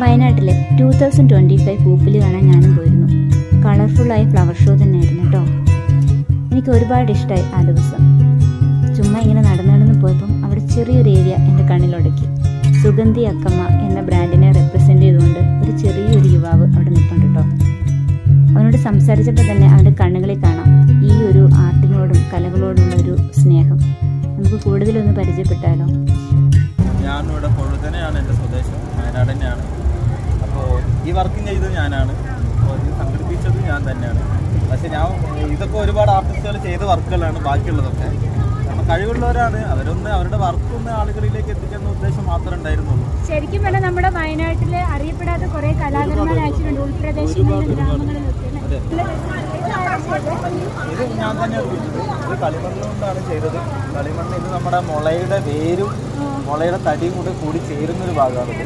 വയനാട്ടിലെ two thousand twenty five പൂപ്പിൽ കാണാൻ ഞാനും പോയിരുന്നു. കളർഫുള്ളായ ഫ്ലവർ ഷോ തന്നെയായിരുന്നു കേട്ടോ എനിക്ക് ഒരുപാട് ഇഷ്ടമായി ആ ദിവസം. ചുമ്മാ ഇങ്ങനെ നടന്നു നടന്ന് പോയപ്പം അവിടെ ചെറിയൊരു ഏരിയ എന്റെ കണ്ണിലൊടക്കി. സുഗന്ധി അക്കമ്മ എന്ന ബ്രാൻഡിനെ റെപ്രസെന്റ് ചെയ്തുകൊണ്ട് ഒരു ചെറിയൊരു യുവാവ് അവിടെ നിൽപ്പുണ്ട് കേട്ടോ അവനോട് സംസാരിച്ചപ്പോൾ തന്നെ അവന്റെ കണ്ണുകളിൽ കാണാം ഈ ഒരു ആർട്ടിനോടും കലകളോടുള്ള ഒരു സ്നേഹം. നമുക്ക് കൂടുതലൊന്ന് പരിചയപ്പെട്ടാലോ? ഞാനിവിടെ ഈ വർക്കും ചെയ്തത് ഞാനാണ്. സംഘടിപ്പിച്ചത് ഞാൻ തന്നെയാണ്. പക്ഷേ ഞാൻ ഇതൊക്കെ ഒരുപാട് ആർട്ടിസ്റ്റുകൾ ചെയ്ത വർക്കുകളാണ് ബാക്കിയുള്ളതൊക്കെ. കാരണം കഴിവുള്ളവരാണ്. അവരൊന്ന് അവരുടെ വർക്കൊന്ന് ആളുകളിലേക്ക് എത്തിക്കുന്ന ഉദ്ദേശം മാത്രമേ ഉണ്ടായിരുന്നുള്ളൂ. ശരിക്കും പറഞ്ഞാൽ നമ്മുടെ വയനാട്ടിൽ അറിയപ്പെടാത്ത കുറെ ഉൾപ്രദേശങ്ങളിലും ഗ്രാമങ്ങളിലൊക്കെ? ഇത് ഞാൻ തന്നെ ഇത്. കളിമണ്ണ് കൊണ്ടാണ് ചെയ്തത്. കളിമണ്ണ് ഇത് നമ്മുടെ മുളയുടെ വേരും മുളയുടെ തടിയും കൂടെ കൂടി ചേരുന്ന ഒരു ഭാഗമാണിത്